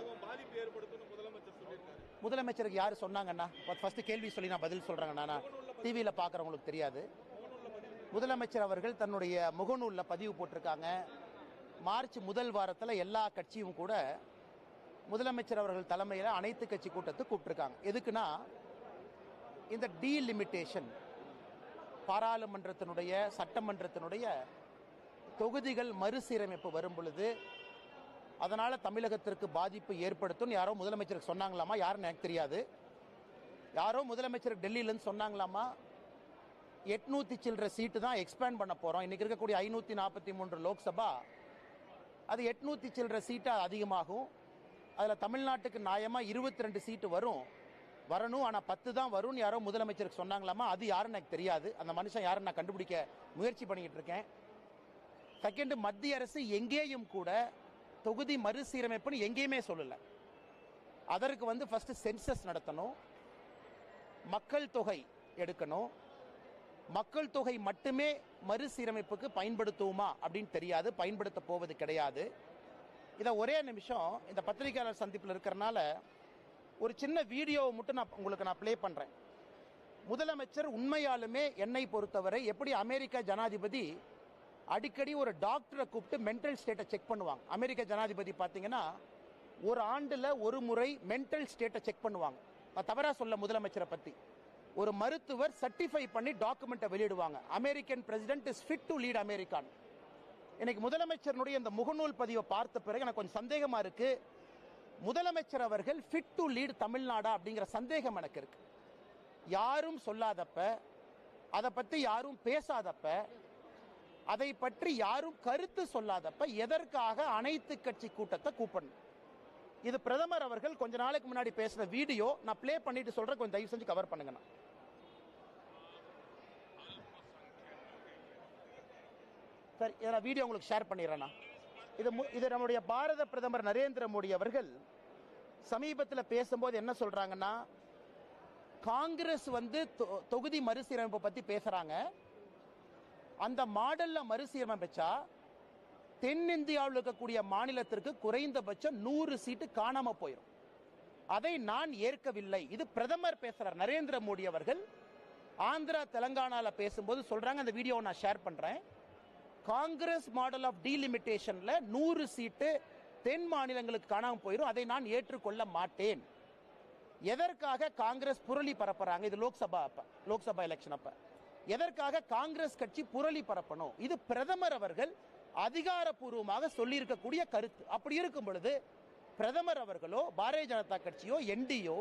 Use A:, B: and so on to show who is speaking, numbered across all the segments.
A: எதிராகவும் பாதிப்பு ஏற்படுத்தும் முதலமைச்சர் சொல்லியிருக்காரு.
B: முதலமைச்சருக்கு யார் சொன்னாங்கண்ணா ஃபர்ஸ்ட் கேள்வி சொல்லி நான் பதில் சொல்றேங்கண்ணா டிவியில் பார்க்குறவங்களுக்கு தெரியாது. முதலமைச்சர் அவர்கள் தன்னுடைய முகநூலில் பதிவு போட்டிருக்காங்க. மார்ச் முதல் வாரத்தில் எல்லா கட்சியும் கூட முதலமைச்சர் அவர்கள் தலைமையில் அனைத்து கட்சி கூட்டத்தை கூப்பிட்டுருக்காங்க. எதுக்குன்னா இந்த டீலிமிட்டேஷன் பாராளுமன்றத்தினுடைய சட்டமன்றத்தினுடைய தொகுதிகள் மறுசீரமைப்பு வரும் பொழுது அதனால தமிழகத்திற்கு பாதிப்பு ஏற்படுத்தும் யாரோ முதலமைச்சருக்கு சொன்னாங்களாமா? யாருன்னு எனக்கு தெரியாது. யாரோ முதலமைச்சர் டெல்லியிலேருந்து சொன்னாங்களாமா? எட்நூத்தி சில்லற சீட்டு தான் எக்ஸ்பேண்ட் பண்ண போறோம். இன்னைக்கு இருக்கக்கூடிய ஐநூத்தி நாற்பத்தி மூன்று லோக்சபா அது எட்நூத்தி சில்லற சீட்டா அதிகமாகும். அதுல தமிழ்நாட்டுக்கு நியாயமா இருபத்தி ரெண்டு சீட்டு வரும். வரணும் ஆனா பத்து தான் வரும்னு யாரோ முதலமைச்சருக்கு சொன்னாங்களாமா? அது யாருன்னு எனக்கு தெரியாது. அந்த மனுஷன் யாருன்னு நான் கண்டுபிடிக்க முயற்சி பண்ணிக்கிட்டு இருக்கேன். செகண்ட் மத்திய அரசு எங்கேயும் கூட தொகுதி மறுசீரமைப்புன்னு எங்கேயுமே சொல்லலை. அதற்கு வந்து ஃபஸ்ட்டு சென்சஸ் நடத்தணும். மக்கள் தொகை எடுக்கணும். மக்கள் தொகை மட்டுமே மறுசீரமைப்புக்கு பயன்படுத்துவோமா அப்படின்னு தெரியாது பயன்படுத்த போவது கிடையாது. இதை ஒரே நிமிஷம் இந்த பத்திரிகையாளர் சந்திப்பில் இருக்கிறனால ஒரு சின்ன வீடியோவை மட்டும் நான் உங்களுக்கு நான் ப்ளே பண்ணுறேன் முதலமைச்சர் உண்மையாலுமே என்னை பொறுத்தவரை எப்படி அமெரிக்க ஜனாதிபதி அடிக்கடி ஒரு டாக்டரை கூப்பிட்டு மென்டல் ஸ்டேட்டை செக் பண்ணுவாங்க. அமெரிக்க ஜனாதிபதி பார்த்தீங்கன்னா ஒரு ஆண்டில் ஒரு முறை மென்டல் ஸ்டேட்டை செக் பண்ணுவாங்க. நான் தவறாக சொல்ல முதலமைச்சரை பற்றி ஒரு மருத்துவர் சர்டிஃபை பண்ணி டாக்குமெண்ட்டை வெளியிடுவாங்க. American president is fit to lead America இன்னைக்கு முதலமைச்சருடைய இந்த முகநூல் பதிவை பார்த்த பிறகு எனக்கு கொஞ்சம் சந்தேகமாக இருக்கு. முதலமைச்சர் அவர்கள் ஃபிட் டு லீட் தமிழ்நாடா அப்படிங்கிற சந்தேகம் எனக்கு இருக்கு. யாரும் சொல்லாதப்ப அதை பற்றி யாரும் பேசாதப்ப அதை பற்றி யாரும் கருத்து சொல்லாதப்ப எதற்காக அனைத்து கட்சி கூட்டத்தை கூப்பிடணும்? இது பிரதமர் அவர்கள் கொஞ்ச நாளைக்கு முன்னாடி பேசின வீடியோ. நான் பிளே பண்ணிட்டு சொல்றேன். கொஞ்சம் தயவு செஞ்சு கவர் பண்ணுங்கண்ணா சரி இதை நான் வீடியோ உங்களுக்கு ஷேர் பண்ணிடுறேண்ணா இது மு- இது நம்முடைய பாரத பிரதமர் நரேந்திர மோடி அவர்கள் சமீபத்தில் பேசும்போது என்ன சொல்றாங்கன்னா காங்கிரஸ் வந்து தொ- தொகுதி மறுசீரமைப்பு பத்தி பேசுறாங்க. அந்த மாடல்ல மறுசீரமைச்சா தென்னிந்தியாவில் இருக்கக்கூடிய மாநிலத்திற்கு குறைந்தபட்சம் நூறு சீட்டு காணாம போயிடும் அதை நான் ஏற்கவில்லை. இது பிரதமர் பேசுறார் நரேந்திர மோடி அவர்கள். ஆந்திரா தெலங்கானால பேசும்போது சொல்றாங்க அந்த வீடியோவை நான் ஷேர் பண்றேன். காங்கிரஸ் மாடல் ஆஃப் டீலிமிட்டேஷன்ல நூறு சீட்டு தென் மாநிலங்களுக்கு காணாம போயிடும் அதை நான் ஏற்றுக்கொள்ள மாட்டேன். எதற்காக காங்கிரஸ் புரளி பரப்புறாங்க? இது லோக்சபா அப்ப லோக்சபா எலெக்ஷன் அப்ப. எதற்காக காங்கிரஸ் கட்சி புரளி பரப்பணும்? இது பிரதமர் அவர்கள் அதிகாரப்பூர்வமாக சொல்லியிருக்கக்கூடிய கருத்து. அப்படி இருக்கும் பொழுது பிரதமர் அவர்களோ பாரதிய ஜனதா கட்சியோ என்டியோ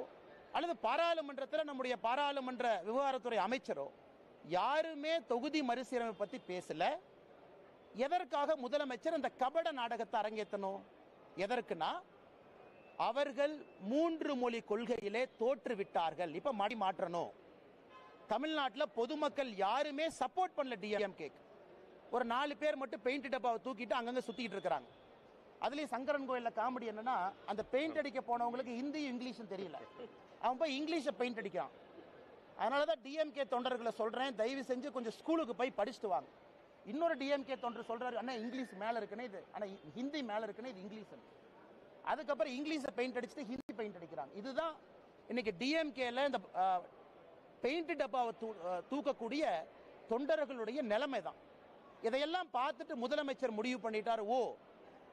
B: அல்லது பாராளுமன்றத்தில் நம்முடைய பாராளுமன்ற விவகாரத்துறை அமைச்சரோ யாருமே தொகுதி மறுசீரமைப்பு பத்தி பேசல. எதற்காக முதலமைச்சர் இந்த கபட நாடகத்தை அரங்கேற்றணும்? எதற்குனா அவர்கள் மூன்று மொழி கொள்கையிலே தோற்றுவிட்டார்கள். இப்போ இப்ப மாடி மாற்றணும். தமிழ்நாட்டில் பொதுமக்கள் யாருமே சப்போர்ட் பண்ணல டிஎம்கே ஒரு நாலு பேர் மட்டும் பெயிண்ட் டப்பாவை தூக்கிட்டு அங்கங்கே சுத்திட்டு இருக்கிறாங்க. அதுலேயும் சங்கரன் கோயிலில் காமெடி என்னன்னா அந்த பெயிண்ட் அடிக்க போனவங்களுக்கு ஹிந்தியும் இங்கிலீஷும் தெரியல. அவன் போய் இங்கிலீஷை பெயிண்ட் அடிக்கிறான். அதனாலதான் டிஎம்கே தொண்டர்களை சொல்கிறேன் தயவு செஞ்சு கொஞ்சம் ஸ்கூலுக்கு போய் படிச்சுட்டு வாங்க. இன்னொரு டிஎம்கே தொண்டர் சொல்கிறாரு அண்ணா இங்கிலீஷ் மேலே இருக்குன்னு இது ஆனால் ஹிந்தி மேலே இருக்குன்னு இது இங்கிலீஷ். அதுக்கப்புறம் இங்கிலீஷை பெயிண்ட் அடிச்சுட்டு ஹிந்தி பெயிண்ட் அடிக்கிறாங்க. இதுதான் இன்னைக்கு டிஎம்கேல இந்த பெயிண்ட் டப்பாவை தூ- தூக்கக்கூடிய தொண்டர்களுடைய நிலைமை தான் இதையெல்லாம் பார்த்துட்டு முதலமைச்சர் முடிவு பண்ணிட்டார் ஓ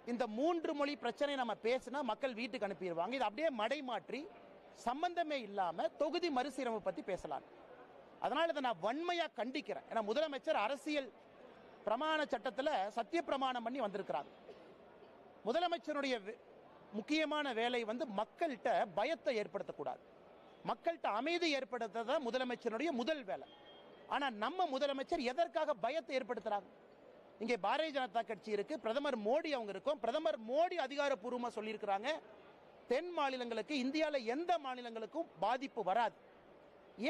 B: இந்த மூன்று மொழி பிரச்சனை நம்ம பேசினா மக்கள் வீட்டுக்கு அனுப்பிடுவாங்க. இது அப்படியே மடை மாற்றி சம்பந்தமே இல்லாம தொகுதி மறுசீரமை பத்தி பேசலாம். அதனால இதை நான் வன்மையா கண்டிக்கிறேன். ஏன்னா முதலமைச்சர் அரசியல் பிரமாண சட்டத்தில் சத்திய பிரமாணம் பண்ணி வந்திருக்கிறாங்க முதலமைச்சருடைய முக்கியமான வேலை வந்து மக்கள்கிட்ட பயத்தை ஏற்படுத்தக்கூடாது. மக்கள்கிட்ட அமைதி ஏற்படுத்துறது தான் முதலமைச்சருடைய முதல் வேலை. ஆனால் நம்ம முதலமைச்சர் எதற்காக பயத்தை ஏற்படுத்துகிறாங்க இங்கே பாரதிய ஜனதா கட்சி இருக்கு. பிரதமர் மோடி அவங்க இருக்கும். பிரதமர் மோடி அதிகாரப்பூர்வமாக சொல்லியிருக்கிறாங்க. தென் மாநிலங்களுக்கு இந்தியாவில் எந்த மாநிலங்களுக்கும் பாதிப்பு வராது.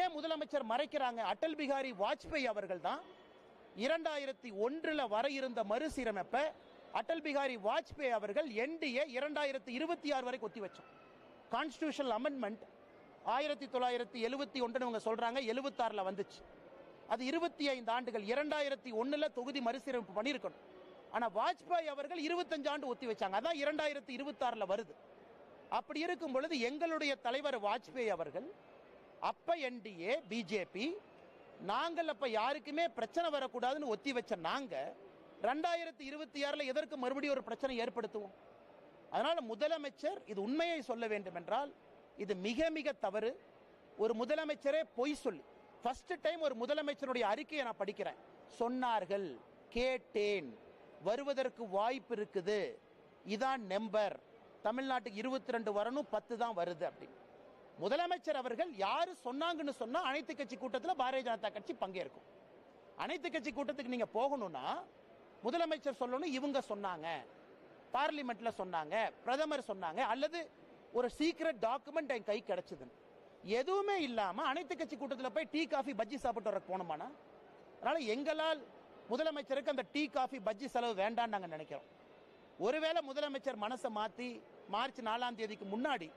B: ஏன் முதலமைச்சர் மறைக்கிறாங்க? அடல் பிகாரி வாஜ்பாய் அவர்கள் தான் இரண்டாயிரத்தி ஒன்றில் வர இருந்த மறுசீரமைப்பை அடல் பிகாரி வாஜ்பாய் அவர்கள் என்டிஏ இரண்டாயிரத்தி இருபத்தி ஆறு வரை ஒத்தி வச்சோம். கான்ஸ்டியூஷனல் அமெண்ட்மெண்ட் ஆயிரத்தி தொள்ளாயிரத்தி எழுபத்தி ஒன்றுன்னு இவங்க சொல்றாங்க எழுபத்தாறுல வந்துச்சு. அது இருபத்தி ஐந்து ஆண்டுகள் இரண்டாயிரத்தி ஒன்றில் தொகுதி மறுசீரமைப்பு பண்ணியிருக்கணும். ஆனா வாஜ்பாய் அவர்கள் இருபத்தஞ்சு ஆண்டு ஒத்தி வச்சாங்க. அதான் இரண்டாயிரத்தி இருபத்தி ஆறுல வருது. அப்படி இருக்கும் பொழுது எங்களுடைய தலைவர் வாஜ்பாய் அவர்கள் அப்ப என்டிஏ பிஜேபி நாங்கள் அப்ப யாருக்குமே பிரச்சனை வரக்கூடாதுன்னு ஒத்தி வச்ச நாங்க ரெண்டாயிரத்தி இருபத்தி ஆறுல எதற்கு மறுபடியும் ஒரு பிரச்சனை ஏற்படுத்துவோம்? அதனால முதலமைச்சர் இது உண்மையை சொல்ல வேண்டும் என்றால் இது மிக மிக தவறு. ஒரு முதலமைச்சரே பொய் சொல்லி. ஃபர்ஸ்ட் டைம் ஒரு முதலமைச்சருடைய அறிக்கையை நான் படிக்கிறேன். சொன்னார்கள் கேட்டேன். வருவதற்கு வாய்ப்பு இருக்குது. இதான் நம்பர். தமிழ்நாட்டுக்கு இருபத்தி ரெண்டு வரணும் பத்து தான் வருது அப்படின்னு முதலமைச்சர் அவர்கள் யாரு சொன்னாங்கன்னு சொன்னா அனைத்து கட்சி கூட்டத்தில் பாரதிய ஜனதா கட்சி பங்கேற்கும். அனைத்து கட்சி கூட்டத்துக்கு நீங்க போகணும்னா முதலமைச்சர் சொல்லணும் இவங்க சொன்னாங்க. பார்லிமெண்ட்ல சொன்னாங்க பிரதமர் சொன்னாங்க அல்லது ஒரு சீக்ரெட் டாக்குமெண்ட் என் கை கிடைச்சது எதுவுமே இல்லாமல் அனைத்து கட்சி கூட்டத்தில் போய் டீ காஃபி பஜ்ஜி சாப்பிட்டு வர போனோமானா? அதனால் எங்களால் முதலமைச்சருக்கு அந்த டீ காஃபி பஜ்ஜி செலவு வேண்டாம்னு நாங்கள் நினைக்கிறோம். ஒருவேளை முதலமைச்சர் மனசை மாற்றி மார்ச் நாலாம் தேதிக்கு முன்னாடி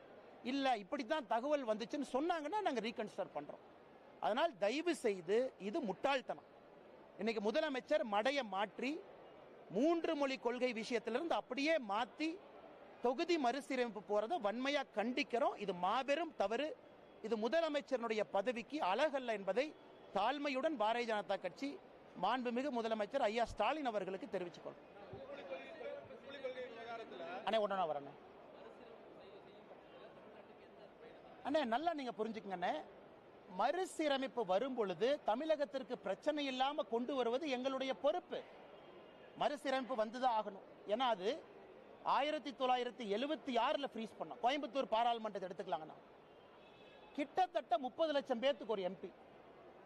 B: இப்படி தான் தகவல் வந்துச்சுன்னு சொன்னாங்கன்னா நாங்கள் ரீகன்சிடர் பண்ணுறோம் அதனால் தயவு செய்து இது முட்டாள்தனம். இன்னைக்கு முதலமைச்சர் மடையை மாற்றி மூன்று மொழி கொள்கை விஷயத்திலிருந்து அப்படியே மாற்றி தொகுதி மறுசீரமைப்பு போறதை வன்மையா கண்டிக்கிறோம். இது மாபெரும் தவறு. இது முதலமைச்சரனுடைய பதவிக்கு அழகல்ல என்பதை தாழ்மையுடன் பாரதிய ஜனதா கட்சி மாண்புமிகு முதலமைச்சர் ஐயா ஸ்டாலின் அவர்களுக்கு தெரிவிச்சுக்கொள்ளும் அண்ணே ஒன்றா அண்ணே. நல்லா நீங்க புரிஞ்சுக்கங்கண்ணே மறுசீரமைப்பு வரும் பொழுது தமிழகத்திற்கு பிரச்சனை இல்லாம கொண்டு வருவது எங்களுடைய பொறுப்பு. மறுசீரமைப்பு வந்துதான் ஆகணும். ஏன்னா அது ஆயிரத்தி தொள்ளாயிரத்தி எழுபத்தி ஆறில் ஃப்ரீஸ் பண்ணோம். கோயம்புத்தூர் பாராளுமன்றத்தை எடுத்துக்கலாங்கண்ணா கிட்டத்தட்ட முப்பது லட்சம் பேர்த்துக்கு ஒரு எம்பி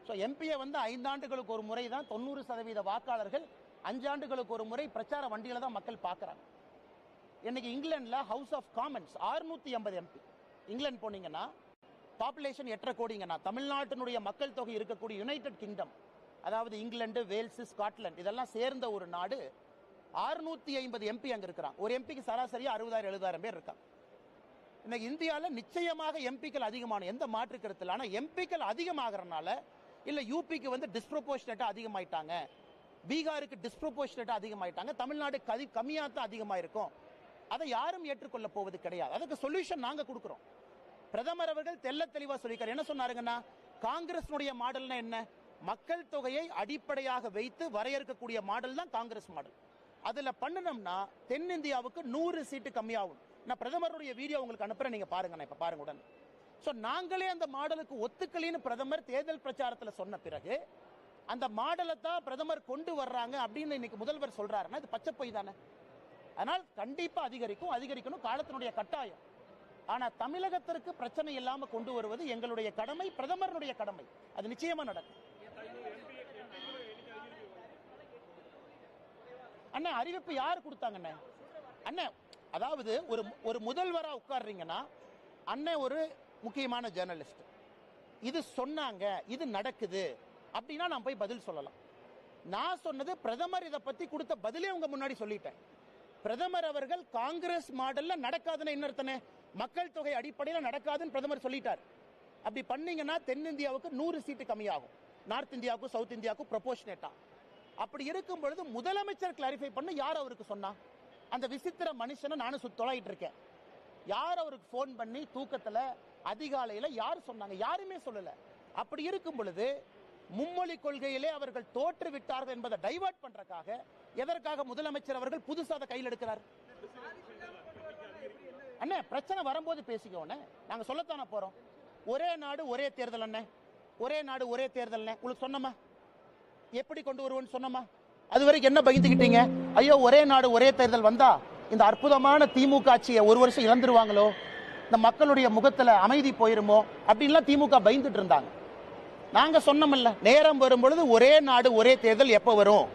B: ஸோ எம்பியை வந்து ஐந்தாண்டுகளுக்கு ஒரு முறை தான் தொண்ணூறு சதவீத வாக்காளர்கள் அஞ்சாண்டுகளுக்கு ஒரு முறை பிரச்சார வண்டியில் தான் மக்கள் பார்க்குறாங்க. இன்னைக்கு இங்கிலாந்தில் ஹவுஸ் ஆஃப் காமன்ஸ் 650 எண்பது எம்பி இங்கிலாந்து போனீங்கன்னா பாப்புலேஷன் எட்டரை கோடிங்கண்ணா தமிழ்நாட்டினுடைய மக்கள் தொகை இருக்கக்கூடிய யுனைடெட் கிங்டம் அதாவது இங்கிலாந்து வேல்ஸ் ஸ்காட்லாந்து இதெல்லாம் சேர்ந்த ஒரு நாடு 650 ஐம்பது எம்பி அங்க இருக்கிறாங்க ஒரு எம்பிக்கு சராசரியா அறுபதாயிரம் எழுபதாயிரம் பேர் இருக்காங்க இன்னைக்கு இந்தியாவில் நிச்சயமாக எம்பிக்கள் அதிகமான எந்த மாற்று கருத்தில் ஆனால் எம்பிக்கள் அதிகமாகறனால இல்ல யூபிக்கு வந்து டிஸ்ப்ரொபோர்ஷனேட்டா அதிகமாயிட்டாங்க. பீகாருக்கு டிஸ்ப்ரொபோர்ஷனேட்டா அதிகமாயிட்டாங்க. தமிழ்நாடு கதி கம்மியாக தான் அதிகமாக இருக்கும் அதை யாரும் ஏற்றுக்கொள்ள போவது கிடையாது. அதுக்கு சொல்யூஷன் நாங்க கொடுக்குறோம். பிரதமர் அவர்கள் தெல்ல தெளிவா சொல்லியிருக்காரு. என்ன சொன்னாருங்கன்னா காங்கிரஸ்னுடைய மாடல்னா என்ன? மக்கள் தொகையை அடிப்படையாக வைத்து வரையறுக்கக்கூடிய மாடல் தான் காங்கிரஸ் மாடல். அதுல பண்ணணும்னா தென்னிந்தியாவுக்கு நூறு சீட்டு கம்மியாகும். நான் பிரதமருடைய வீடியோ உங்களுக்கு அனுப்புறேன் நீங்க பாருங்க நான் இப்ப பாருங்க உடனே. ஸோ நாங்களே அந்த மாடலுக்கு ஒத்துக்கலின்னு பிரதமர் தேர்தல் பிரச்சாரத்தில் சொன்ன பிறகு அந்த மாடலை தான் பிரதமர் கொண்டு வர்றாங்க அப்படின்னு இன்னைக்கு முதல்வர் சொல்றாருன்னா இது பச்சை பொய் தானே? அதனால் கண்டிப்பாக அதிகரிக்கும் அதிகரிக்கணும் காலத்தினுடைய கட்டாயம். ஆனால் தமிழகத்திற்கு பிரச்சனை இல்லாமல் கொண்டு வருவது எங்களுடைய கடமை பிரதமருடைய கடமை. அது நிச்சயமாக நடக்கும். அண்ணா அறிவிப்பு யார் கொடுத்தாங்க அண்ணே அதாவது ஒரு ஒரு முதல்வரா உட்கார்றீங்கன்னா அண்ணன் ஒரு முக்கியமான ஜேர்னலிஸ்ட் இது சொன்னாங்க இது நடக்குது அப்படின்னா நான் போய் பதில் சொல்லலாம். நான் சொன்னது பிரதமர் இதை பத்தி கொடுத்த பதிலே உங்க முன்னாடி சொல்லிட்டேன். பிரதமர் அவர்கள் காங்கிரஸ் மாடல்ல நடக்காதுன்னு என்ன மக்கள் தொகை அடிப்படையில் நடக்காதுன்னு பிரதமர் சொல்லிட்டார். அப்படி பண்ணீங்கன்னா தென்னிந்தியாவுக்கு நூறு சீட்டு கம்மியாகும். நார்த் இந்தியாவுக்கும் சவுத் இந்தியாவுக்கும் ப்ரொபோஷனேட்டா அப்படி இருக்கும் பொழுது முதலமைச்சர் கிளாரிஃபை பண்ண யார் அவருக்கு சொன்னா? அந்த விசித்திர மனுஷனை நானும் சுத்தொலாயிட்டு இருக்கேன். யார் அவருக்கு ஃபோன் பண்ணி தூக்கத்தில் அதிகாலையில் யார் சொன்னாங்க? யாருமே சொல்லலை. அப்படி இருக்கும் பொழுது மும்மொழி கொள்கையிலே அவர்கள் தோற்று விட்டார்கள் என்பதை டைவர்ட் பண்றதுக்காக எதற்காக முதலமைச்சர் அவர்கள் புதுசாக அதை கையில் எடுக்கிறார்? அண்ணே பிரச்சனை வரும்போது பேசிக்கோண்ணே நாங்கள் சொல்லத்தானே போகிறோம் ஒரே நாடு ஒரே தேர்தல் அண்ணே. ஒரே நாடு ஒரே தேர்தல் உங்களுக்கு சொன்னமா? எப்படி கொண்டு வருவோம்னு சொன்னமா? அது வரைக்கும் என்ன பயந்துக்கிட்டீங்க ஐயோ ஒரே நாடு ஒரே தேர்தல் வந்தா இந்த அற்புதமான திமுக ஆட்சியை ஒரு வருஷம் இழந்துருவாங்களோ? இந்த மக்களுடைய முகத்துல அமைதி போயிருமோ? அப்படின்லாம் திமுக பயந்துட்டு இருந்தாங்க. நாங்க சொன்னோம்ல நேரம் வரும் பொழுது ஒரே நாடு ஒரே தேர்தல் எப்ப வரும்?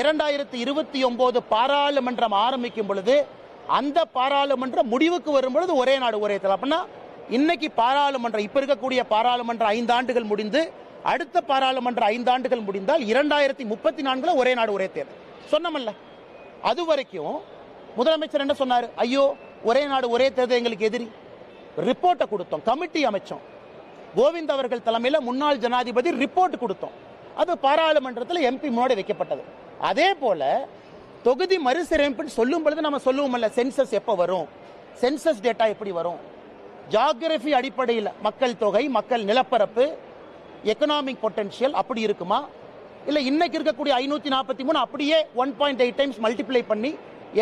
B: இரண்டாயிரத்தி இருபத்தி ஒன்பது பாராளுமன்றம் ஆரம்பிக்கும் பொழுது அந்த பாராளுமன்றம் முடிவுக்கு வரும் பொழுது ஒரே நாடு ஒரே தேர்தல். அப்படின்னா இன்னைக்கு பாராளுமன்றம் இப்ப இருக்கக்கூடிய பாராளுமன்ற ஐந்து ஆண்டுகள் முடிந்து அடுத்த பாராளுமன்ற ஐந்தாண்டுகள் முடிந்தால் இரண்டாயிரத்தி முப்பத்தி நான்குல ஒரே நாடு ஒரே தேர்தல். சொன்னமல்ல. அது வரைக்கும் முதலமைச்சர் என்ன சொன்னார்? ஐயோ ஒரே நாடு ஒரே தேர்தல் எங்களுக்கு எதிரி. ரிப்போர்ட்டை கொடுத்தோம். கமிட்டி அமைச்சோம். கோவிந்த் அவர்கள் தலைமையில் முன்னாள் ஜனாதிபதி ரிப்போர்ட் கொடுத்தோம். அது பாராளுமன்றத்தில் எம்பி முன்னாடி வைக்கப்பட்டது. அதே போல தொகுதி மறுசீரமைப்புன்னு சொல்லும் பொழுது நம்ம சொல்லுவோம்ல சென்சஸ் எப்போ வரும்? சென்சஸ் டேட்டா எப்படி வரும்? ஜாகிரபி அடிப்படையில் மக்கள் தொகை மக்கள் நிலப்பரப்பு எக்கனாமிக் பொட்டன்ஷியல் அப்படி இருக்குமா? இல்லை இன்னைக்கு இருக்கக்கூடிய ஐநூற்றி நாற்பத்தி மூணு அப்படியே one point eight times multiply பண்ணி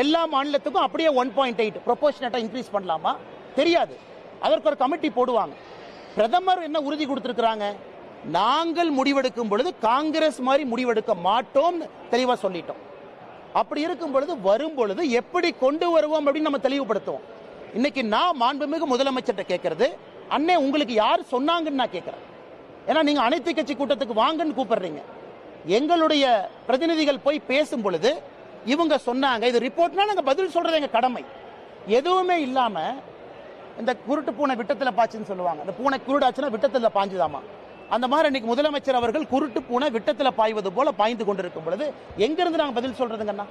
B: எல்லா மாநிலத்துக்கும் அப்படியே ஒன் பாயிண்ட் எயிட் ப்ரொபோஷனட்டாக இன்க்ரீஸ் பண்ணலாமா? தெரியாது. அதற்கு ஒரு கமிட்டி போடுவாங்க. பிரதமர் என்ன உறுதி கொடுத்துருக்குறாங்க? நாங்கள் முடிவெடுக்கும் பொழுது காங்கிரஸ் மாதிரி முடிவெடுக்க மாட்டோம்னு தெளிவாக சொல்லிட்டோம். அப்படி இருக்கும் பொழுது வரும் பொழுது எப்படி கொண்டு வருவோம் அப்படின்னு நம்ம தெளிவுபடுத்துவோம். இன்னைக்கு நான் மாண்புமிகு முதலமைச்சர்கிட்ட கேட்கறது அண்ணே உங்களுக்கு யார் சொன்னாங்கன்னு நான் கேட்கறேன். ஏன்னா நீங்க அனைத்து கட்சி கூட்டத்துக்கு வாங்கன்னு கூப்பிடுறீங்க. எங்களுடைய பிரதிநிதிகள் போய் பேசும் பொழுது இவங்க சொன்னாங்க இது ரிப்போர்ட்னா நாங்க பதில் சொல்றது எங்க கடமை. எதுவுமே இல்லாம இந்த குருட்டு பூனை விட்டத்துல பாய்ச்சுன்னு சொல்லுவாங்க. இந்த பூனை குருடாச்சுன்னா விட்டத்துல பாஞ்சுதாமா? அந்த மாதிரி இன்னைக்கு முதலமைச்சர் அவர்கள் குருட்டு பூனை விட்டத்துல பாய்வது போல பாய்ந்து கொண்டிருக்கும் பொழுது எங்கிருந்து நாங்கள் நாங்க பதில் சொல்றதுங்கண்ணா?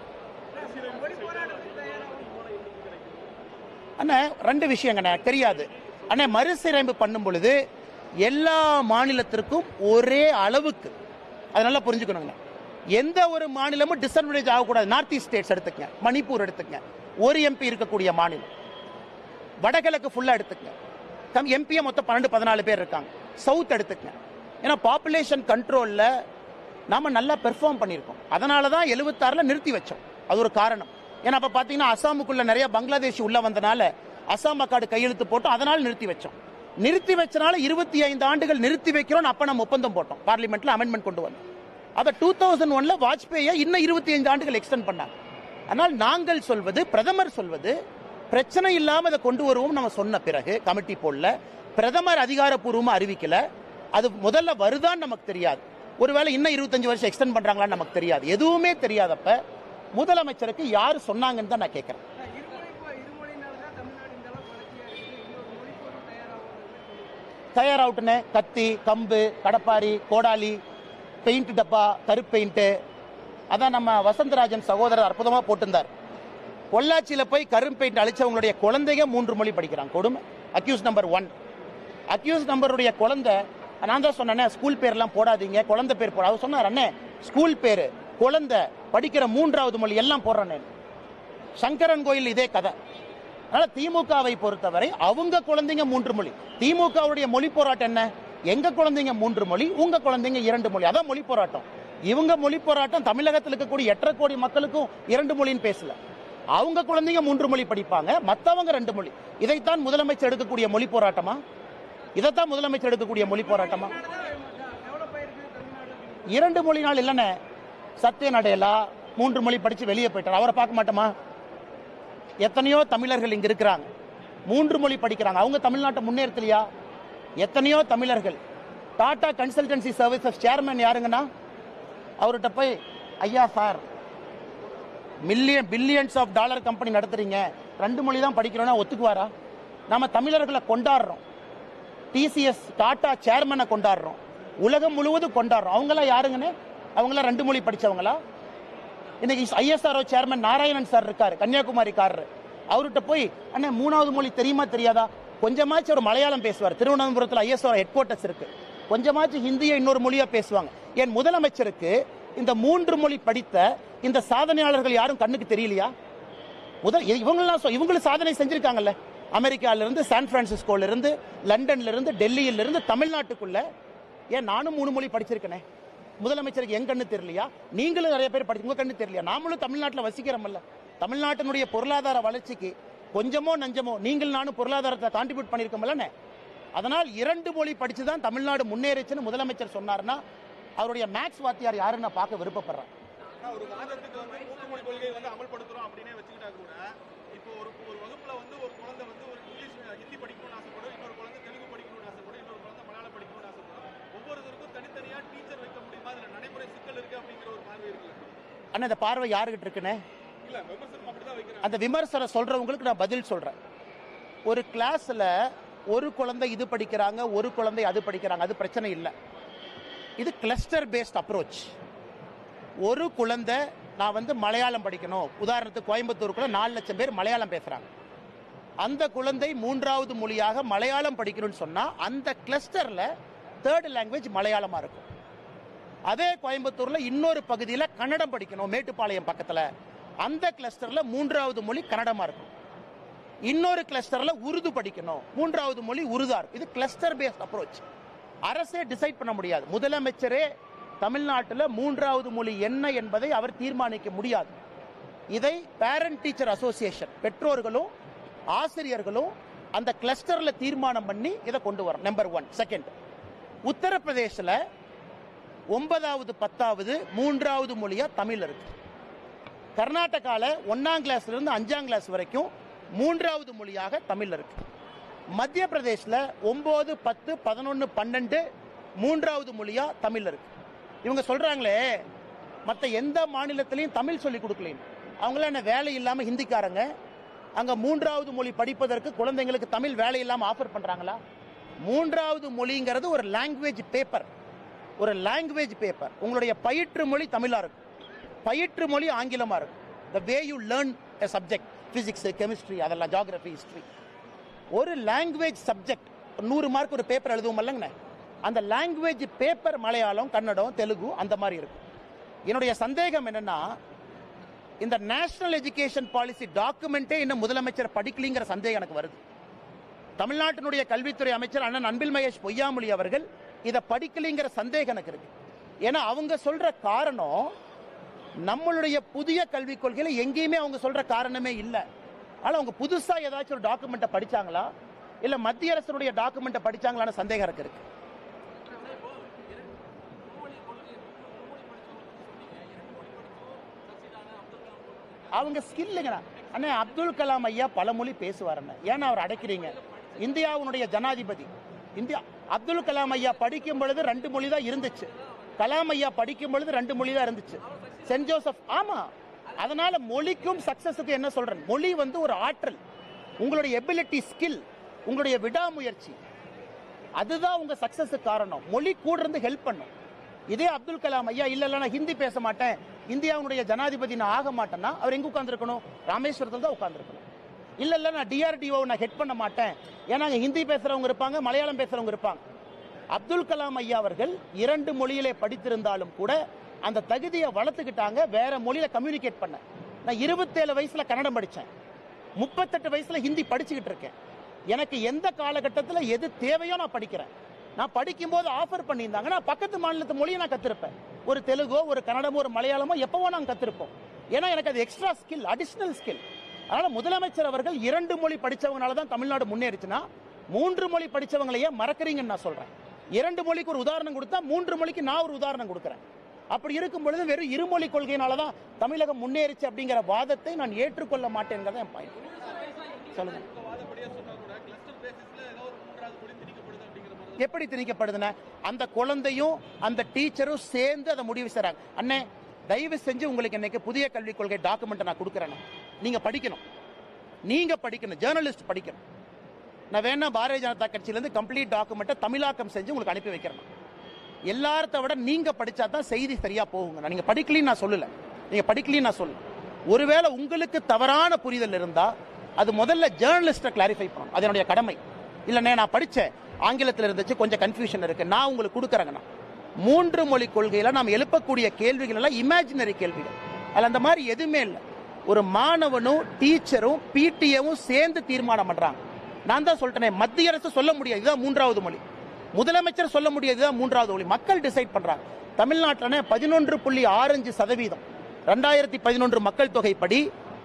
B: அண்ணா ரெண்டு விஷயங்கண்ணே தெரியாது. அண்ணா மறுசீரமைப்பு பண்ணும் பொழுது எல்லா மாநிலத்திற்கும் ஒரே அளவுக்கு. அது நல்லா புரிஞ்சுக்கணுங்க. எந்த ஒரு மாநிலமும் டிஸ்அட்வான்டேஜ் ஆகக்கூடாது. நார்த் ஈஸ்ட் ஸ்டேட்ஸ் எடுத்துக்கங்க. மணிப்பூர் எடுத்துக்கங்க. ஒரு எம்பி இருக்கக்கூடிய மாநிலம். வடகிழக்கு ஃபுல்லாக எடுத்துக்கங்க. தம் எம்பியை மொத்தம் பன்னெண்டு பதினாலு பேர் இருக்காங்க. சவுத் எடுத்துக்கங்க. ஏன்னா பாப்புலேஷன் கண்ட்ரோலில் நாம் நல்லா பெர்ஃபார்ம் பண்ணியிருக்கோம். அதனால தான் எழுபத்தாறில் நிறுத்தி வச்சோம். அது ஒரு காரணம். ஏன்னா அப்போ பார்த்தீங்கன்னா அசாமுக்குள்ளே நிறைய பங்களாதேஷ் உள்ளே வந்தனால அசாம் அக்காடு கையெழுத்து போட்டோம் அதனால் நிறுத்தி வச்சோம். நிறுத்தி வச்சனால இருபத்தி ஐந்து ஆண்டுகள் நிறுத்தி வைக்கிறோம் அப்ப நம்ம ஒப்பந்தம் போட்டோம். பார்லிமெண்ட்ல அமெண்ட்மெண்ட் கொண்டு வந்தோம். அதை டூ தௌசண்ட் ஒன்ல வாஜ்பேயை இன்னும் இருபத்தி ஐந்து ஆண்டுகள் எக்ஸ்டெண்ட் பண்ணாங்க. ஆனால் நாங்கள் சொல்வது பிரதமர் சொல்வது பிரச்சனை இல்லாமல் அதை கொண்டு வருவோம் நம்ம சொன்ன பிறகு கமிட்டி போடல. பிரதமர் அதிகாரப்பூர்வமாக அறிவிக்கல. அது முதல்ல வருதான்னு நமக்கு தெரியாது. ஒருவேளை இன்னும் இருபத்தஞ்சு வருஷம் எக்ஸ்டெண்ட் பண்ணுறாங்களான்னு நமக்கு தெரியாது. எதுவுமே தெரியாதப்ப முதலமைச்சருக்கு யார் சொன்னாங்கன்னு தான் நான் கேட்குறேன்
C: இருமொழி இருமொழினால தான் தமிழ்நாடு இந்த அளவுக்கு வளர்ச்சியா இருக்குது இன்னொரு மொழிக்கு ஒரு தயார்
B: அவுட்டுன்னு கத்தி கம்பு கடப்பாரி கோடாலி பெயிண்ட் டப்பா கருப்பு பெயிண்ட்டு அதான் நம்ம வசந்தராஜன் சகோதரர் அற்புதமாக போட்டிருந்தார். பொள்ளாச்சியில் போய் கரும்பு பெயிண்ட் அழிச்சவங்களுடைய குழந்தைங்க மூன்று மொழி படிக்கிறாங்க. கொடுமை. அக்யூஸ் நம்பர் ஒன் அக்யூஸ் நம்பருடைய குழந்தை நான் தான் சொன்னேன் ஸ்கூல் பேர்லாம் போடாதீங்க குழந்தை பேர் போட. அவர் சொன்னார் அண்ணே ஸ்கூல் பேர் குழந்தை படிக்கிற மூன்றாவது மொழி எல்லாம் போடுறேன். சங்கரன் கோயில் இதே கதை. அதனால திமுகவை பொறுத்தவரை அவங்க குழந்தைங்க மூன்று மொழி. திமுகவுடைய மொழி போராட்டம் என்ன? எங்க குழந்தைங்க மூன்று மொழி உங்க குழந்தைங்க இரண்டு மொழி. அதான் மொழி போராட்டம். இவங்க மொழி போராட்டம் தமிழகத்தில் இருக்கக்கூடிய எட்டரை கோடி மக்களுக்கும் இரண்டு மொழின்னு பேசல. அவங்க குழந்தைங்க மூன்று மொழி படிப்பாங்க மத்தவங்க ரெண்டு மொழி. இதைத்தான் முதலமைச்சர் எடுக்கக்கூடிய மொழி போராட்டமா? இதைத்தான் முதலமைச்சர் எடுக்கக்கூடிய மொழி போராட்டமா? இரண்டு மொழி நாள் இல்லைன்னு சத்ய நடையலா மூன்று மொழி படிச்சு வெளியே போயிட்டார். அவரை பார்க்க மாட்டோமா? எத்தனையோ தமிழர்கள் இங்கே இருக்கிறாங்க. மூன்று மொழி படிக்கிறாங்க. அவங்க தமிழ்நாட்டை முன்னேறத்திலையா? எத்தனையோ தமிழர்கள். டாடா கன்சல்டன்சி சர்வீசஸ் சேர்மேன் யாருங்கன்னா? அவர்கிட்ட போய் ஐயா sir million billions of dollar company நடத்துறீங்க. ரெண்டு மொழி தான் படிக்கிறோன்னா ஒத்துக்குவாரா? நம்ம தமிழர்களை கொண்டாடுறோம். டிசிஎஸ் டாடா சேர்மனை கொண்டாடுறோம். உலகம் முழுவதும் கொண்டாடுறோம். அவங்களாம் யாருங்கன்னு? அவங்களாம் ரெண்டு மொழி படித்தவங்களா இன்னைக்கு ஐஎஸ்ஆர்ஓ சேர்மன் நாராயணன் சார் இருக்காரு கன்னியாகுமரிக்காரர் அவர்கிட்ட போய் அண்ணே மூணாவது மொழி தெரியுமா தெரியாதா? கொஞ்சமாச்சும் ஒரு மலையாளம் பேசுவார். திருவனந்தபுரத்தில் ஐஎஸ்ஆர் ஹெட் குவார்ட்டர்ஸ் இருக்கு. கொஞ்சமாச்சும் ஹிந்தியை இன்னொரு மொழியா பேசுவாங்க. என் முதலமைச்சருக்கு இந்த மூன்று மொழி படித்த இந்த சாதனையாளர்கள் யாரும் கண்ணுக்கு தெரியலையா? முதல் இ- இவங்கெல்லாம் சொ- இவங்களும் சாதனை செஞ்சிருக்காங்கல்ல. அமெரிக்காவிலிருந்து சான் பிரான்சிஸ்கோல இருந்து லண்டன்ல இருந்து டெல்லியிலிருந்து தமிழ்நாட்டுக்குள்ள. ஏன் நானும் மூணு மொழி படிச்சிருக்கேனே? முதலமைச்சருக்கு என் கண்ணு தெரியலையா? நீங்களும் நிறைய பேர் படிச்சு உங்க கண்ணு தெரியலையா? நாமளும் தமிழ்நாட்டில் வசிக்கிறோம்ல. தமிழ்நாட்டினுடைய பொருளாதார வளர்ச்சிக்கு கொஞ்சமோ நஞ்சமோ நீங்கள் நானும் பொருளாதாரத்தை கான்ட்ரிபியூட் பண்ணியிருக்கோம்லண்ணே அதனால் இரண்டு மொழி படித்து தான் தமிழ்நாடு முன்னேறிச்சுன்னு முதலமைச்சர் சொன்னார்னா அவருடைய மேக்ஸ் வாத்தியார் யாருன்னு நான் பார்க்க விருப்பப்படுறேன்.
A: ஒரு வந்து மொழி கொள்கை வந்து அமல்படுத்துறோம் அப்படின்னே வச்சுக்கிட்டா கூட இப்போ ஒரு ஒரு வகுப்புல வந்து ஒரு குழந்தை வந்து ஒரு இங்கிலீஷ் ஹிந்தி படிக்கணும்னு ஆசைப்படும் இன்னொரு குழந்தை தெலுங்கு படிக்கணும்னு ஆசைப்படும் இன்னொரு குழந்தை மலையாளம் படிக்கணும்னு ஆசைப்படும் ஒவ்வொருத்தருக்கும் தனித்தனியா டீச்சர் வைக்க முடியுமா அதுல நடைமுறை சிக்கல் இருக்கு அப்படிங்கிற ஒரு பார்வை
B: அண்ணா இந்த பார்வை யாருகிட்ட இருக்குன்னு? அந்த விமர்சனம் சொல்றவங்களுக்கு நான் பதில் சொல்றேன். ஒரு கிளாஸ்ல ஒரு குழந்தை இது படிக்கிறாங்க ஒரு குழந்தை அது படிக்கிறாங்க அது பிரச்சனை இல்லை. இது கிளஸ்டர் பேஸ்ட் அப்ரோச் ஒரு குழந்தை நான் வந்து மலையாளம் படிக்கணும். உதாரணத்துக்கு கோயம்புத்தூருக்குள்ள நாலு லட்சம் பேர் மலையாளம் பேசுறாங்க. அந்த குழந்தை மூன்றாவது மொழியாக மலையாளம் படிக்கணும்னு சொன்னா அந்த கிளஸ்டர்ல தேர்ட் லாங்குவேஜ் மலையாளமா இருக்கும். அதே கோயம்புத்தூர்ல இன்னொரு பகுதியில் கன்னடம் படிக்கணும் மேட்டுப்பாளையம் பக்கத்தில். அந்த கிளஸ்டர்ல மூன்றாவது மொழி கன்னடமா இருக்கும். இன்னொரு கிளஸ்டர்ல உருது படிக்கணும் மூன்றாவது மொழி உருதா இருக்கும். இது கிளஸ்டர் பேஸ்ட் அப்ரோச் அரசே டிசைட் பண்ண முடியாது. முதலமைச்சரே தமிழ்நாட்டில் மூன்றாவது மொழி என்ன என்பதை அவர் தீர்மானிக்க முடியாது. இதை பேரண்ட் டீச்சர் அசோசியேஷன் பெற்றோர்களும் ஆசிரியர்களும் அந்த கிளஸ்டரில் தீர்மானம் பண்ணி இதை கொண்டு வரும் நம்பர் ஒன் செகண்ட் உத்தரப்பிரதேசில் ஒன்பதாவது பத்தாவது மூன்றாவது மொழியா தமிழ் இருக்கு. கர்நாடகாவில் ஒன்னாம் கிளாஸ்ல இருந்து அஞ்சாம் கிளாஸ் வரைக்கும் மூன்றாவது மொழியாக தமிழ் இருக்கு. மத்திய பிரதேஷில் ஒன்பது பத்து பதினொன்று பன்னெண்டு மூன்றாவது மொழியா தமிழ் இருக்கு. இவங்க சொல்றாங்களே மற்ற எந்த மாநிலத்திலையும் தமிழ் சொல்லி கொடுக்கலையும் அவங்களாம் என்ன வேலை இல்லாமல் ஹிந்திக்காரங்க? அங்கே மூன்றாவது மொழி படிப்பதற்கு குழந்தைங்களுக்கு தமிழ் வேலை இல்லாமல் ஆஃபர் பண்ணுறாங்களா மூன்றாவது மொழிங்கிறது ஒரு லாங்குவேஜ் பேப்பர் ஒரு லாங்குவேஜ் பேப்பர் உங்களுடைய பயிற்று மொழி தமிழா இருக்கும். பயிற்று மொழி ஆங்கிலமா இருக்கும். The way you learn a subject physics chemistry அதெல்லாம் ஜாகிரபி ஹிஸ்ட்ரி ஒரு லாங்குவேஜ் சப்ஜெக்ட் நூறு மார்க் ஒரு பேப்பர் எழுதுவோம் இல்லைங்கண்ணே. அந்த லாங்குவேஜ் பேப்பர் மலையாளம் கன்னடம் தெலுங்கு அந்த மாதிரி இருக்கும். என்னுடைய சந்தேகம் என்னன்னா இந்த நேஷனல் எஜுகேஷன் பாலிசி டாக்குமெண்ட்டே இன்னும் முதலமைச்சர் படிக்கலிங்கிற சந்தேகம் எனக்கு வருது. தமிழ்நாட்டினுடைய கல்வித்துறை அமைச்சர் அண்ணன் அன்பில் மகேஷ் பொய்யாமொழி அவர்கள் இதை படிக்கலைங்கிற சந்தேகம் எனக்கு இருக்கு. ஏன்னா அவங்க சொல்ற காரணம் நம்மளுடைய புதிய கல்விக் கொள்கையில எங்கேயுமே அவங்க சொல்ற காரணமே இல்லை. ஆனால் அவங்க புதுசா ஏதாச்சும் ஒரு டாக்குமெண்ட்டை படிச்சாங்களா? இல்ல மத்திய அரசுடைய டாக்குமெண்ட்டை படிச்சாங்களான்னு சந்தேகம் எனக்கு இருக்கு. அவங்க ஸ்கில்லுங்கண்ணா அண்ணே அப்துல் கலாம் ஐயா பல மொழி பேசுவார் ஏன்னா அவர் அடைக்கிறீங்க. இந்தியாவுடைய ஜனாதிபதி. இந்தியா அப்துல் கலாம் ஐயா படிக்கும் பொழுது ரெண்டு மொழி தான் இருந்துச்சு. கலாம் ஐயா படிக்கும் பொழுது ரெண்டு மொழி தான் இருந்துச்சு. சென்ட் ஜோசப் ஆமா. அதனால மொழிக்கும் சக்சஸுக்கும் என்ன சொல்றேன்? மொழி வந்து ஒரு ஆற்றல். உங்களுடைய எபிலிட்டி ஸ்கில் உங்களுடைய விடாமுயற்சி. அதுதான் உங்க சக்சஸ் காரணம். மொழி கூட இருந்து ஹெல்ப் பண்ணும். இதே அப்துல் கலாம் ஐயா இல்ல நான் ஹிந்தி பேச மாட்டேன். இந்தியாவுடைய ஜனாதிபதி நான் ஆக மாட்டேன்னா அவர் எங்க உட்காந்துருக்கணும் ராமேஸ்வரத்தில் தான் உட்காந்துருக்கணும் இல்ல இல்ல நான் டிஆர்டிஓ நான் ஹெட் பண்ண மாட்டேன். ஏன்னா ஹிந்தி பேசுறவங்க இருப்பாங்க மலையாளம் பேசுறவங்க இருப்பாங்க. அப்துல் கலாம் ஐயா அவர்கள் இரண்டு மொழியிலே படித்திருந்தாலும் கூட அந்த தகுதியை வளர்த்துக்கிட்டாங்க வேற மொழியில கம்யூனிகேட் பண்ண. நான் இருபத்தேழு வயசுல கன்னடம் படித்தேன் முப்பத்தெட்டு வயசுல ஹிந்தி படிச்சுக்கிட்டு இருக்கேன். எனக்கு எந்த காலகட்டத்தில் எது தேவையோ நான் படிக்கிறேன். நான் படிக்கும்போது ஆஃபர் பண்ணியிருந்தாங்க. நான் பக்கத்து மாநிலத்து மொழியை நான் கத்திருப்பேன். ஒரு தெலுங்கோ ஒரு கன்னடமோ ஒரு மலையாளமோ எப்பவோ நாங்கள் கத்திருப்போம். ஏன்னா எனக்கு அது எக்ஸ்ட்ரா ஸ்கில் அடிஷ்னல் ஸ்கில் அதனால முதலமைச்சர் அவர்கள் இரண்டு மொழி படித்தவங்களால தான் தமிழ்நாடு முன்னேறிச்சுன்னா மூன்று மொழி படிச்சவங்களையே மறக்கறீங்கன்னு நான் சொல்றேன். இரண்டு மொழிக்கு ஒரு உதாரணம் கொடுத்தா மூன்று மொழிக்கு நான் ஒரு உதாரணம் கொடுக்குறேன். அப்படி இருக்கும் பொழுது வெறும் இருமொழி கொள்கையினால தான் தமிழகம் முன்னேறிச்சு அப்படிங்கிற வாதத்தை நான் ஏற்றுக்கொள்ள மாட்டேங்கிறத என் பயன் சொல்லுங்க. எப்படி திணிக்கப்படுதுன்னா அந்த குழந்தையும் அந்த டீச்சரும் சேர்ந்து அதை முடிவு செய்றாங்க. அண்ணே தயவு செஞ்சு உங்களுக்கு இன்னைக்கு புதிய கல்விக் கொள்கை டாக்குமெண்ட் நான் கொடுக்குறேன் நீங்க படிக்கணும். நீங்க படிக்கணும். ஜேர்னலிஸ்ட் படிக்கணும். நான் வேணா பாரதிய ஜனதா கட்சியிலேருந்து கம்ப்ளீட் டாக்குமெண்ட்டை தமிழாக்கம் செஞ்சு உங்களுக்கு அனுப்பி வைக்கிறேன். எல்லாரத்தை விட நீங்க படிச்சா தான் செய்தி சரியா போகுங்க. நீங்க படிக்கலைன்னு நான் சொல்லல. நீங்க படிக்கலைன்னு நான் சொல்லல. ஒருவேளை உங்களுக்கு தவறான புரிதல் இருந்தா அது முதல்ல ஜேர்னலிஸ்ட்டை கிளாரிஃபை பண்ணணும். அது என்னுடைய கடமை. இல்லைண்ணே நான் படித்தேன் ஆங்கிலத்தில் இருந்துச்சு கொஞ்சம் கன்ஃபியூஷன் இருக்கு. நான் உங்களுக்கு கொடுக்குறேங்கண்ணா. மூன்று மொழி கொள்கையில நாம் எழுப்பக்கூடிய கேள்விகள் எல்லாம் இமேஜினரி கேள்விகள். அதில் அந்த மாதிரி எதுவுமே இல்லை. ஒரு மாணவனும் டீச்சரும் பிடிஏவும் சேர்ந்து தீர்மானம் பண்றாங்க. நான் தான் சொல்லிட்டேனே மத்திய அரசு சொல்ல முடியாது இதுதான் மூன்றாவது மொழி. முதலமைச்சர் சொல்ல முடியாது இதுதான் மூன்றாவது மொழி. மக்கள் டிசைட் பண்றாங்க. தமிழ்நாட்டில் பதினொன்று புள்ளி ஆறஞ்சு சதவீதம். ரெண்டாயிரத்தி பதினொன்று மக்கள் தொகைப்படி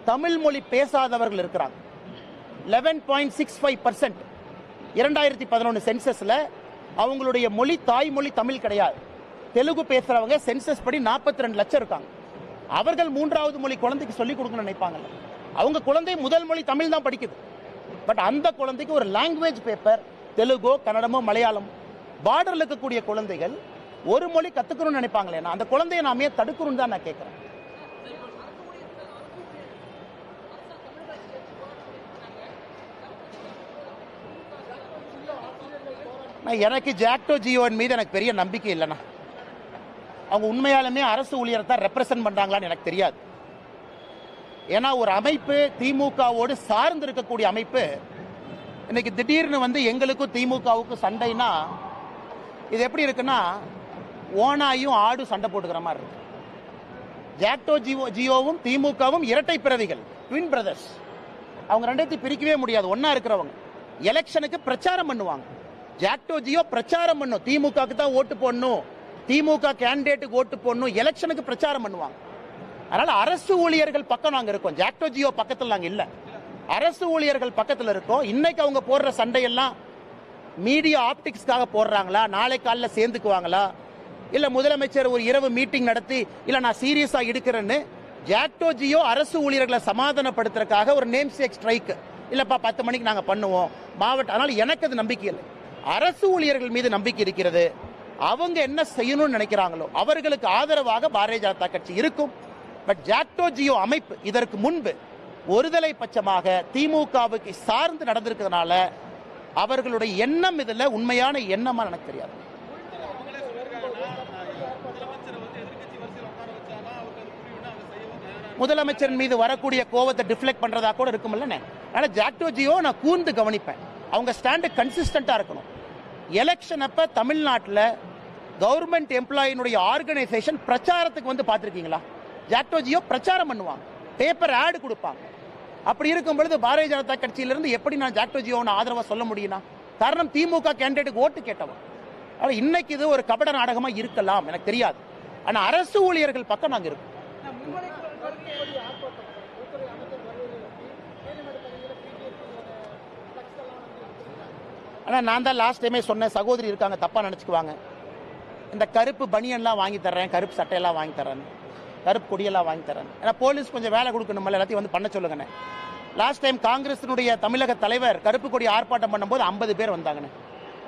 B: தமிழ் மொழி பேசாதவர்கள் இருக்கிறாங்க. Eleven point six five percent இரண்டாயிரத்தி பதினொன்று சென்சஸில் அவங்களுடைய மொழி தாய்மொழி தமிழ் கிடையாது. தெலுங்கு பேசுகிறவங்க சென்சஸ் படி நாற்பத்தி ரெண்டு லட்சம் இருக்காங்க. அவர்கள் மூன்றாவது மொழி குழந்தைக்கு சொல்லிக் கொடுக்கணும்னு நினைப்பாங்கல்ல. அவங்க குழந்தை முதல் மொழி தமிழ் தான் படிக்குது. பட் அந்த குழந்தைக்கு ஒரு லாங்குவேஜ் பேப்பர் தெலுங்கோ கன்னடமோ மலையாளம் பார்டர்ல இருக்கக்கூடிய குழந்தைகள் ஒரு மொழி கத்துக்கணும்னு நினைப்பாங்களே நான் அந்த குழந்தையை நாமே தடுக்கணும்னு தான் நான் கேட்குறேன் எனக்கு ஜாக்டோ ஜியோன் மீது எனக்கு பெரிய நம்பிக்கை இல்லைண்ணா. அவங்க உண்மையாலுமே அரசு ஊழியரை தான் ரெப்ரசன்ட் பண்றாங்களான்னு எனக்கு தெரியாது. ஏன்னா ஒரு அமைப்பு திமுகவோடு சார்ந்து இருக்கக்கூடிய அமைப்பு இன்னைக்கு திடீர்னு வந்து எங்களுக்கும் திமுகவுக்கும் சண்டைனா இது எப்படி இருக்குன்னா ஓனாயும் ஆடும் சண்டை போட்டுக்கிற மாதிரி இருக்கு. ஜாக்டோ ஜியோ ஜியோவும் திமுகவும் இரட்டை பிறவிகள் ட்வின் பிரதர்ஸ் அவங்க ரெண்டத்தையும் பிரிக்கவே முடியாது ஒன்னா இருக்கிறவங்க. எலெக்ஷனுக்கு பிரச்சாரம் பண்ணுவாங்க. ஜாக்டோ ஜியோ பிரச்சாரம் பண்ணும். திமுகவுக்கு தான் ஓட்டு போடணும். திமுக கேண்டிடேட்டுக்கு ஓட்டு போடணும் எலெக்ஷனுக்கு பிரச்சாரம் பண்ணுவாங்க. அதனால அரசு ஊழியர்கள் பக்கம் நாங்க இருக்கோம். ஜாக்டோ ஜியோ பக்கத்தில் நாங்க இல்ல. அரசு ஊழியர்கள் பக்கத்தில் இருக்கோம். இன்னைக்கு அவங்க போடுற சண்டையெல்லாம் மீடியா ஆப்டிக்ஸ்க்காக போடுறாங்களா? நாளை காலைல சேர்ந்துக்குவாங்களா? இல்ல முதலமைச்சர் ஒரு இரவு மீட்டிங் நடத்தி இல்ல நான் சீரியஸா எடுக்கிறேன்னு ஜாக்டோ ஜியோ அரசு ஊழியர்களை சமாதானப்படுத்துறதுக்காக ஒரு நேம் சேக் ஸ்ட்ரைக் இல்லப்பா பத்து மணிக்கு நாங்க பண்ணுவோம். மாவட்டம் அதனால எனக்கு அது நம்பிக்கை இல்லை. அரசு ஊழியர்கள் மீது நம்பிக்கை இருக்கிறது. அவங்க என்ன செய்யணும்னு நினைக்கிறாங்களோ அவர்களுக்கு ஆதரவாக பாரதிய ஜனதா கட்சி இருக்கும். பட் ஜாக்டோ ஜியோ அமைப்பு இதற்கு முன்பு ஒருதலை பட்சமாக திமுகவுக்கு சார்ந்து நடந்திருக்கிறதுனால அவர்களுடைய எண்ணம் இதில் உண்மையான எண்ணமா எனக்கு தெரியாது.
A: முதலமைச்சர்
B: மீது வரக்கூடிய கோவத்தை டிஃப்ளெக்ட் பண்றதா கூட இருக்கும்லண்ணே அதனால ஜாக்டோ ஜியோ நான் கூர்ந்து கவனிப்பேன். அவங்க ஸ்டாண்டு கன்சிஸ்டண்டா இருக்கணும். எலெக்ஷன் அப்ப தமிழ்நாட்டில் கவர்மெண்ட் எம்ப்ளாயினுடைய ஆர்கனைசேஷன் பிரச்சாரத்துக்கு வந்து பார்த்துருக்கீங்களா? ஜாக்டோ ஜியோ பிரச்சாரம் பண்ணுவாங்க. பேப்பர் ஆடு கொடுப்பாங்க. அப்படி இருக்கும் பொழுது பாரதிய ஜனதா கட்சியிலிருந்து எப்படி நான் ஜாக்டோ ஆதரவாக சொல்ல முடியும்னா காரணம் திமுக கேண்டிடேட்டுக்கு ஓட்டு கேட்டவன். ஆனால் இன்னைக்கு இது ஒரு கபட நாடகமாக இருக்கலாம் எனக்கு தெரியாது. ஆனால் அரசு ஊழியர்கள் பக்கம் நாங்கள் இருக்கோம். ஆனால் நான் தான் லாஸ்ட் டைமே சொன்னேன் சகோதரி இருக்காங்க தப்பாக நினச்சிக்குவாங்க. இந்த கருப்பு பனியன்லாம் வாங்கி தர்றேன் கருப்பு சட்டையெல்லாம் வாங்கி தரேன் கருப்பு கொடியெல்லாம் வாங்கி தரேன் ஏன்னா போலீஸ் கொஞ்சம் வேலை கொடுக்கணும் எல்லாத்தையும் வந்து பண்ண சொல்லுங்கண்ணே. லாஸ்ட் டைம் காங்கிரஸினுடைய தமிழக தலைவர் கருப்பு கொடி ஆர்ப்பாட்டம் பண்ணும்போது ஐம்பது பேர் வந்தாங்கண்ணே.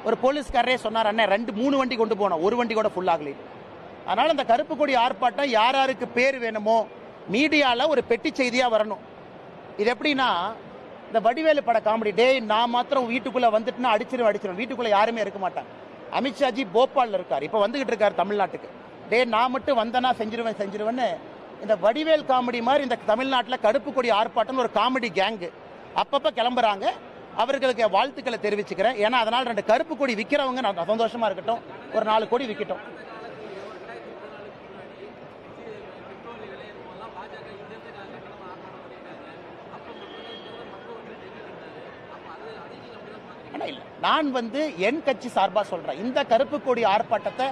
B: ஒரு போலீஸ்காரரே சொன்னார் அண்ணே ரெண்டு மூணு வண்டி கொண்டு போனோம் ஒரு வண்டி கூட ஃபுல் ஆகலை அதனால் இந்த கருப்பு கொடி ஆர்ப்பாட்டம் யார் யாருக்கு பேர் வேணுமோ மீடியாவில் ஒரு பெட்டி செய்தியாக வரணும். இது எப்படின்னா இந்த வடிவேலு பட காமெடி டேய் நான் மாத்திரம் வீட்டுக்குள்ளே வந்துட்டுனா அடிச்சிருவேன் அடிச்சிருவேன். வீட்டுக்குள்ளே யாருமே இருக்க மாட்டாங்க. அமித்ஷாஜி போபாலில் இருக்கார். இப்போ வந்துகிட்டு இருக்கார் தமிழ்நாட்டுக்கு. டே நான் மட்டும் வந்தனா செஞ்சிருவேன் செஞ்சிருவேன்னு இந்த வடிவேல் காமெடி மாதிரி இந்த தமிழ்நாட்டில் கருப்பு கொடி ஆர்ப்பாட்டம்னு ஒரு காமெடி கேங்கு அப்பப்போ கிளம்புறாங்க. அவர்களுக்கு வாழ்த்துக்களை தெரிவிச்சுக்கிறேன். ஏன்னா அதனால் ரெண்டு கருப்பு கொடி விற்கிறவங்க நான் சந்தோஷமாக இருக்கட்டும். ஒரு நாலு கோடி விற்கட்டும் ஆனா இல்லை. நான் வந்து என் கட்சி சார்பாக சொல்றேன். இந்த கருப்பு கொடி ஆர்ப்பாட்டத்தை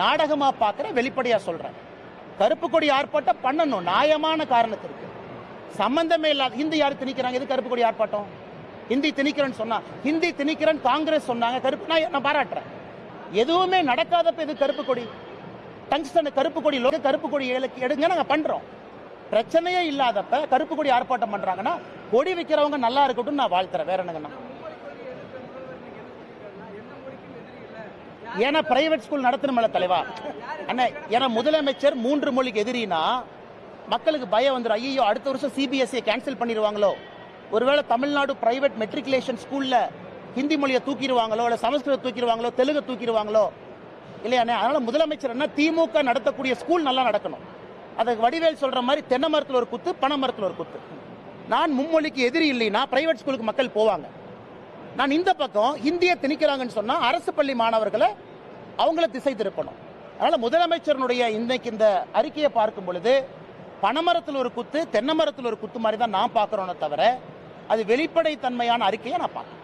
B: நாடகமா பார்க்குற வெளிப்படையா சொல்றேன். கருப்பு கொடி ஆர்ப்பாட்டம் பண்ணணும். நியாயமான காரணத்திற்கு சம்பந்தமே இல்லாத ஹிந்தி யார் திணிக்கிறாங்க? எது கருப்பு கொடி ஆர்ப்பாட்டம்? ஹிந்தி திணிக்கிறேன்னு சொன்னா ஹிந்தி திணிக்கிறேன்னு காங்கிரஸ் சொன்னாங்க. கருப்பு நான் நான் பாராட்டுறேன். எதுவுமே நடக்காதப்ப எது கருப்பு கொடி? டங்ஸ்டன் கருப்பு கொடி லோக கருப்பு கொடி எடுங்க நாங்க பண்றோம். பிரச்சனையே இல்லாதப்ப கருப்பு கொடி ஆர்ப்பாட்டம் பண்றாங்கன்னா கொடி விற்கிறவங்க நல்லா இருக்கட்டும் நான் வாழ்த்துறேன். வேற என்னங்கண்ணா? ஏன்னா பிரைவேட் ஸ்கூல் நடத்தணும்ல தலைவா? அண்ணா ஏன்னா முதலமைச்சர் மூன்று மொழிக்கு எதிரினா மக்களுக்கு பயம் வந்துடும் ஐயோ அடுத்த வருஷம் சிபிஎஸ்சியை கேன்சல் பண்ணிடுவாங்களோ? ஒருவேளை தமிழ்நாடு பிரைவேட் மெட்ரிகுலேஷன் ஸ்கூல்ல ஹிந்தி மொழியை தூக்கிடுவாங்களோ இல்லை சமஸ்கிருதம் தூக்கிடுவாங்களோ தெலுங்கு தூக்கிடுவாங்களோ? இல்லையாண்ணே அதனால முதலமைச்சர் என்ன திமுக நடத்தக்கூடிய ஸ்கூல் நல்லா நடக்கணும். அதுக்கு வடிவேல் சொல்ற மாதிரி தென்னை மரத்தில் ஒரு குத்து பனை மரத்தில் ஒரு குத்து. நான் மும்மொழிக்கு எதிரி இல்லைன்னா பிரைவேட் ஸ்கூலுக்கு மக்கள் போவாங்க. நான் இந்த பக்கம் ஹிந்தியை திணிக்கிறாங்கன்னு சொன்னா அரசு பள்ளி மாணவர்களை அவங்கள திசை திருப்பணும். அதனால முதலமைச்சருடைய இன்னைக்கு இந்த அறிக்கையை பார்க்கும் பொழுது பனமரத்தில் ஒரு குத்து தென்னை மரத்தில் ஒரு குத்து மாதிரி தான் நான் பார்க்கறோனே தவிர அது வெளிப்படைத்தன்மையான அறிக்கையை நான் பார்க்கறேன்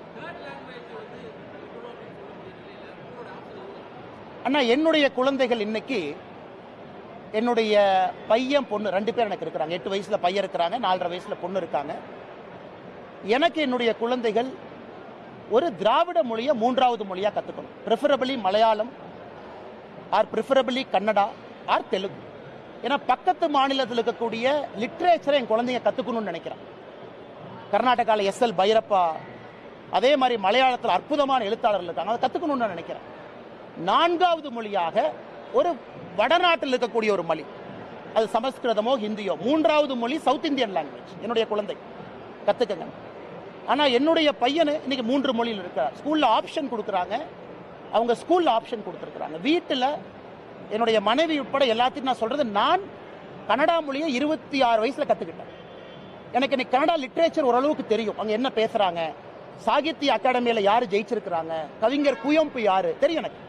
B: அண்ணா என்னுடைய குழந்தைகள் இன்னைக்கு என்னுடைய பையன் பொண்ணு ரெண்டு பேர் எனக்கு இருக்கிறாங்க. எட்டு வயசுல பையன் இருக்கிறாங்க நாலரை வயசுல பொண்ணு இருக்காங்க. எனக்கு என்னுடைய குழந்தைகள் ஒரு திராவிட மொழியை மூன்றாவது மொழியாக கற்றுக்கணும் preferably Malayalam or preferably Kannada or Telugu. ஏன்னா பக்கத்து மாநிலத்தில் இருக்கக்கூடிய லிட்ரேச்சரை என் குழந்தைங்க கற்றுக்கணும்னு நினைக்கிறேன் கர்நாடகாவில் எஸ் எல் பைரப்பா அதே மாதிரி மலையாளத்தில் அற்புதமான எழுத்தாளர்கள் இருக்காங்க. அதை கற்றுக்கணும்னு நான் நினைக்கிறேன். நான்காவது மொழியாக ஒரு வடநாட்டில் இருக்கக்கூடிய ஒரு மொழி. அது சமஸ்கிருதமோ ஹிந்தியோ. மூன்றாவது மொழி சவுத் இந்தியன் லாங்குவேஜ் என்னுடைய குழந்தை. கற்றுக்கங்க ஆனால் என்னுடைய பையனு இன்னைக்கு மூன்று மொழியில் இருக்கிறார் ஸ்கூலில் ஆப்ஷன் கொடுக்குறாங்க. அவங்க ஸ்கூலில் ஆப்ஷன் கொடுத்துருக்குறாங்க. வீட்டில் என்னுடைய மனைவி உட்பட எல்லாத்தையும் நான் சொல்றது நான் கனடா மொழியை இருபத்தி ஆறு வயசில் கற்றுக்கிட்டேன் எனக்கு இன்னைக்கு கனடா லிட்ரேச்சர் ஓரளவுக்கு தெரியும். அங்கே என்ன பேசுகிறாங்க சாகித்ய அகாடமியில் யார் ஜெயிச்சிருக்கிறாங்க? கவிஞர் குயம்பு யார்? தெரியும் எனக்கு.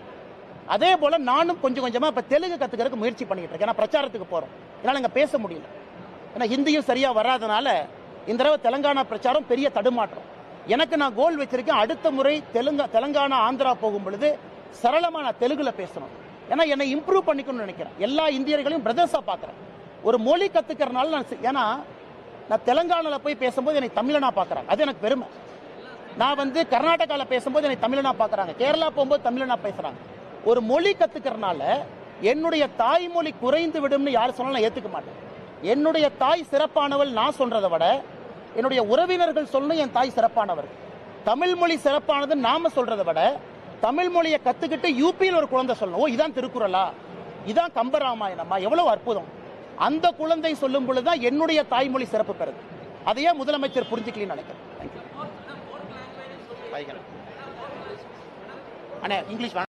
B: அதே போல் நானும் கொஞ்சம் கொஞ்சமாக இப்போ தெலுங்கு கற்றுக்கிறதுக்கு முயற்சி பண்ணிக்கிட்டு இருக்கேன். ஏன்னா பிரச்சாரத்துக்கு போகிறோம் என்னால் அங்கே பேச முடியல. ஏன்னா ஹிந்தியும் சரியாக வராதனால இந்த தடவை தெலங்கானா பிரச்சாரம் பெரிய தடுமாற்றம். எனக்கு நான் கோல் வச்சிருக்கேன். அடுத்த முறை தெலுங்கா தெலங்கானா ஆந்திரா போகும் பொழுது சரளமான நான் தெலுங்குல பேசணும். ஏன்னா என்னை இம்ப்ரூவ் பண்ணிக்கணும்னு நினைக்கிறேன். எல்லா இந்தியர்களையும் பிரதர்ஸா பார்க்குறேன். ஒரு மொழி கத்துக்கறனால நான் ஏன்னா நான் தெலங்கானால போய் பேசும்போது என்னை தமிழனா பார்க்கறாங்க. அது எனக்கு பெருமை. நான் வந்து கர்நாடகாவில் பேசும்போது என்னை தமிழனா பார்க்குறாங்க. கேரளா போகும்போது தமிழனா பேசுறாங்க. ஒரு மொழி கத்துக்கறனால என்னுடைய தாய்மொழி குறைந்து விடும்னு யார் சொன்னாலும் நான் ஏத்துக்க மாட்டேன். என்னுடைய தாய் சிறப்பானவள் நான் சொல்றதை விட என்னுடைய உறவினர்கள் சொல்லணும் என் தாய் சிறப்பானவர். தமிழ் மொழி சிறப்பானது நாம சொல்றதை விட தமிழ் மொழியை கத்துக்கிட்டு யூபியில் ஒரு குழந்தை சொல்லணும். ஓ இதான் திருக்குறளா? இதான் கம்பராமாயணமா? எவ்வளவு அற்புதம். அந்த குழந்தை சொல்லும் பொழுதுதான் என்னுடைய தாய்மொழி சிறப்பு பெறுது. அதையே முதலமைச்சர் புரிஞ்சுக்கலன்னு நினைக்கிறேன். அண்ணே இங்கிலீஷ்.